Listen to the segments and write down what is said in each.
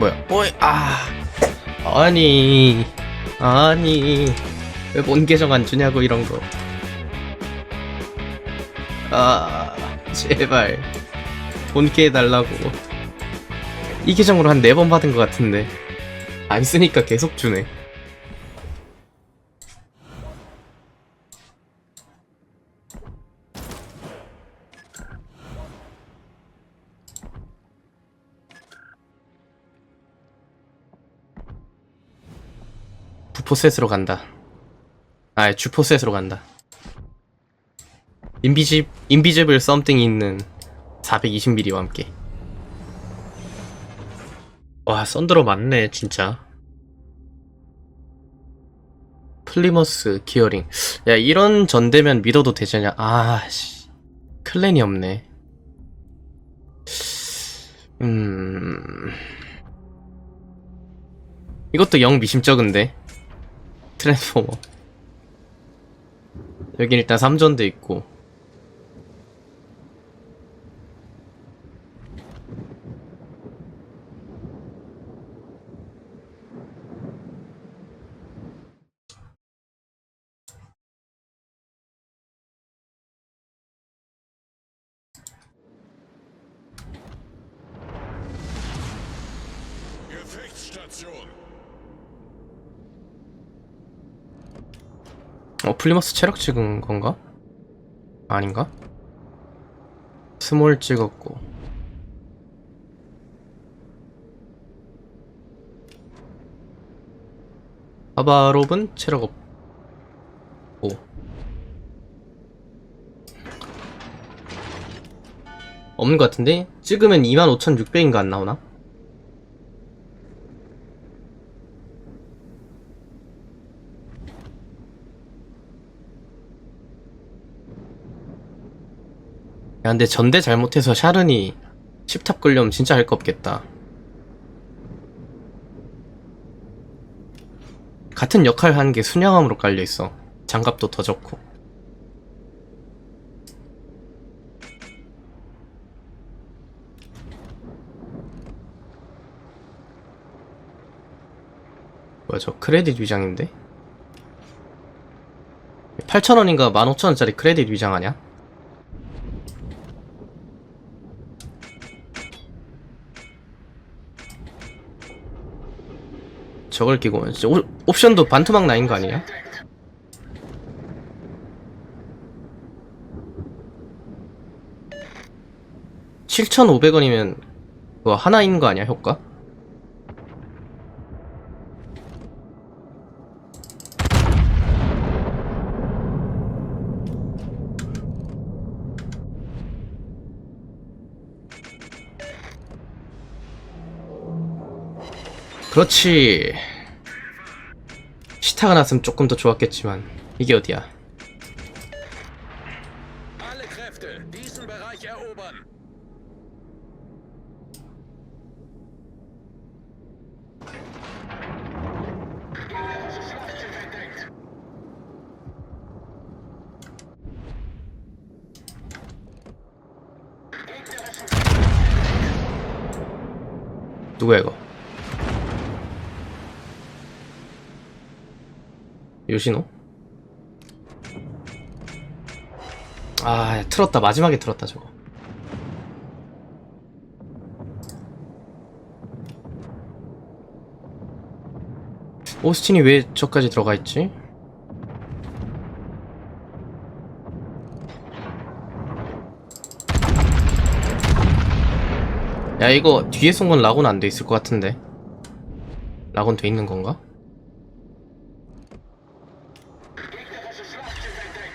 뭐야? 어이, 아. 아니. 아니. 왜본 계정 안 주냐고, 이런 거. 아, 제발. 본캐 해달라고. 이 계정으로 한 네 번 받은 것 같은데. 안 쓰니까 계속 주네. 포셋으로 간다. 아, 주포셋으로 간다. 인비집, 인비지블 썸띵이 있는 420mm와 함께. 와, 썬드로 맞네, 진짜. 플리머스, 기어링. 야, 이런 전대면 믿어도 되잖냐. 아, 씨. 클랜이 없네. 음. 이것도 영 미심쩍은데. 트랜스포머. 여긴 일단 3전도 있고. Gefechtsstation. 어, 플리머스 체력 찍은 건가? 아닌가? 스몰 찍었고. 바바롭은 체력 없고. 없는 것 같은데? 찍으면 25,600인가 안 나오나? 야, 근데 전대 잘못해서 샤른이 10탑 끌려면 진짜 할 거 없겠다. 같은 역할 하는 게 순양함으로 깔려있어. 장갑도 더 좋고. 뭐야, 저 크레딧 위장인데? 8,000원인가 15,000원짜리 크레딧 위장 아냐? 저걸 끼고 진짜 옵- 옵션도 반토막 나인 거 아니야? (7,500원이면) 그거 하나인 거 아니야 효과? 그렇지 시타가 났으면 조금 더 좋았겠지만 이게 어디야. 누구야 이거 요시노? 아 틀었다 마지막에 틀었다 저거 오스틴이 왜 저까지 들어가 있지? 야 이거 뒤에 쏜건 락은 안돼 있을 것 같은데 락은 돼 있는 건가?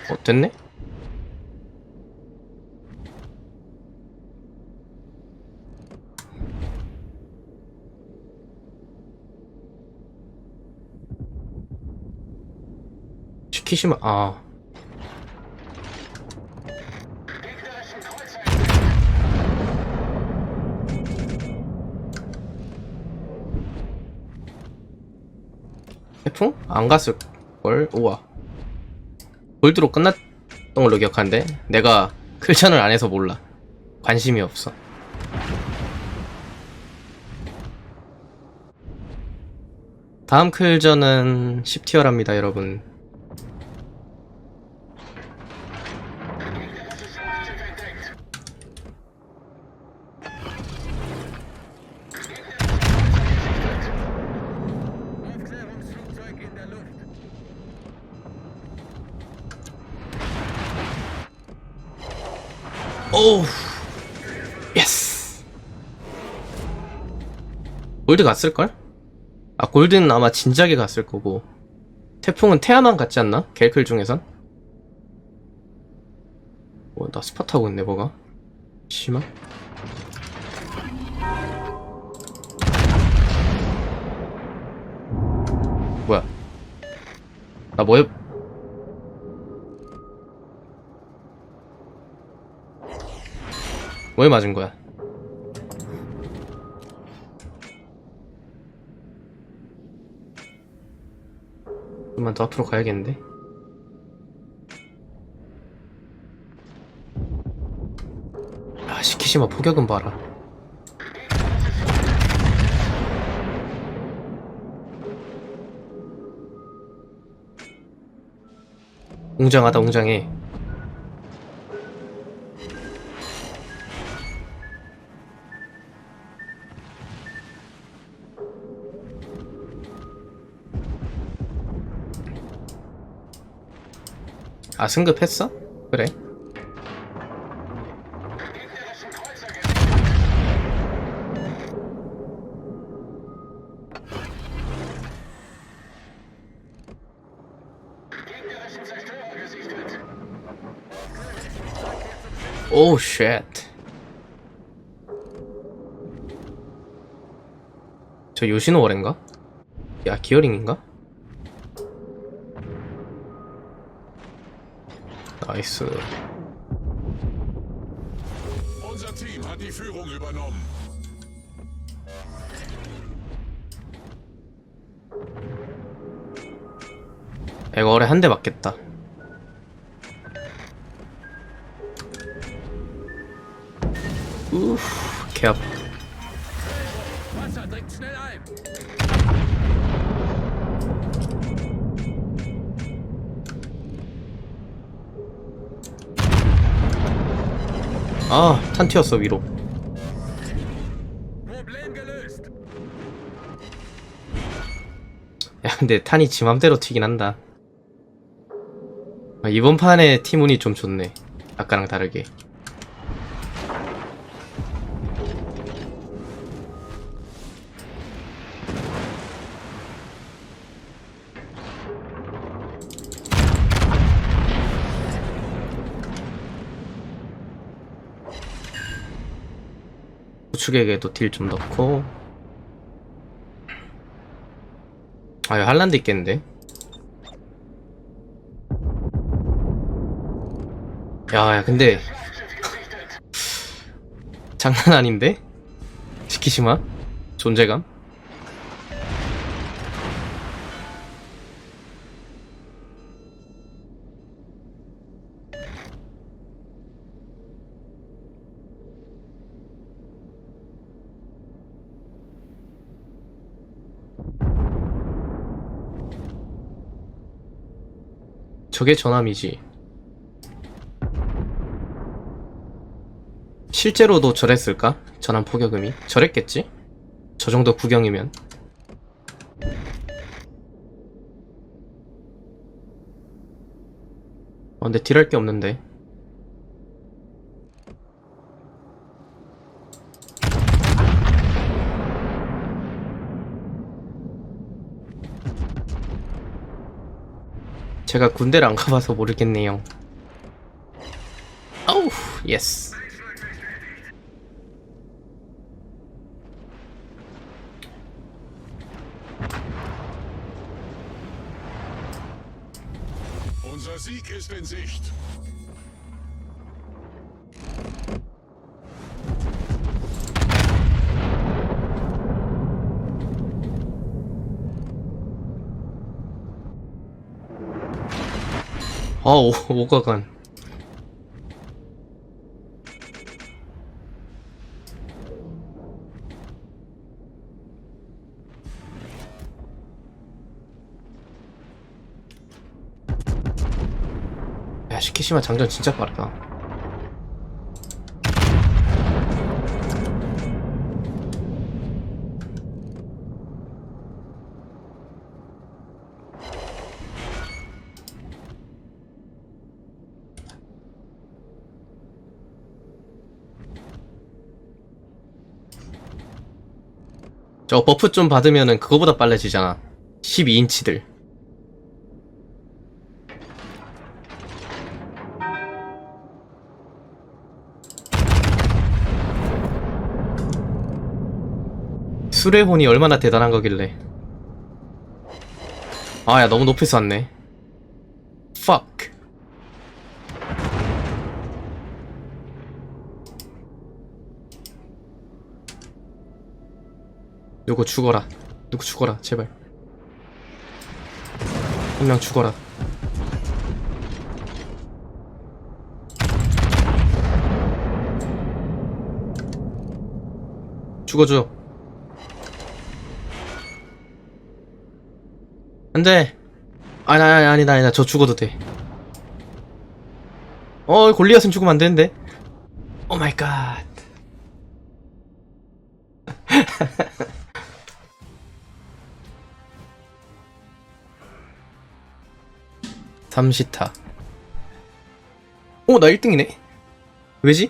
어 됐네? 시키시면 아 태풍? 안 갔을걸? 우와 골드로 끝났던 걸로 기억하는데 내가 클전을 안 해서 몰라. 관심이 없어. 다음 클전은 10티어랍니다 여러분. 오우. 예스. 골드 갔을걸? 아, 골드는 아마 진작에 갔을 거고. 태풍은 태아만 갔지 않나? 겔클 중에선? 어, 나 스팟 타고 있네, 뭐가? 심하? 뭐야? 나 뭐에, 뭐에 맞은 거야? 좀만 더 앞으로 가야겠는데? 아, 시키시마 포격은 봐라. 웅장하다, 웅장해. 아, 승급했어? 그래. 오우 쉣. 저 요시노 월인가? 야 기어링인가? 나이스. Unser Team hat die Führung übernommen. 이거 어뢰 한대 맞겠다. 우후, 개 아파. 아, 탄 튀었어, 위로. 야, 근데 탄이 지 맘대로 튀긴 한다. 아, 이번 판의 팀운이 좀 좋네. 아까랑 다르게. 우측에게도 딜 좀 넣고 아, 여기 한란드 있겠는데? 야, 야, 근데. 장난 아닌데? 시키시마? 존재감? 저게 전함이지. 실제로도 저랬을까? 전함 포격음이? 저랬겠지? 저 정도 구경이면. 어, 근데 딜할 게 없는데. 제가 군대를 안 가봐서 모르겠네요. 아우, 예스. 아, 오, 오가간. 야, 시키시마 장전 진짜 빠르다. 저 버프 좀 받으면은 그거보다 빨라지잖아. 12인치들. 수레혼이 얼마나 대단한 거길래. 아, 야, 너무 높이 쐈네. 누구 죽어라. 누구 죽어라, 제발. 한 명 죽어라. 죽어줘. 안 돼. 아니, 아니, 아니다, 아니다. 저 죽어도 돼. 어, 골리앗은 죽으면 안 되는데. 오 마이 갓. 삼시타. 오, 나 1등이네? 왜지?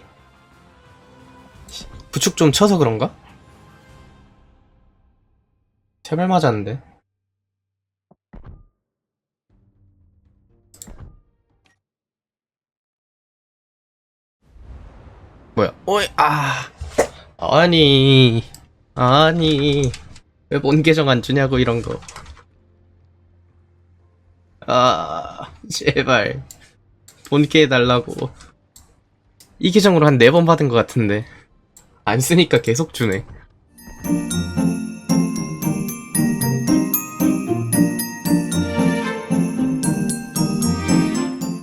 부축 좀 쳐서 그런가? 제발 맞았는데. 뭐야? 어이, 아. 아니. 아니. 왜 본 계정 안 주냐고, 이런 거. 아, 제발. 본캐 해달라고. 이 계정으로 한 네 번 받은 것 같은데. 안 쓰니까 계속 주네.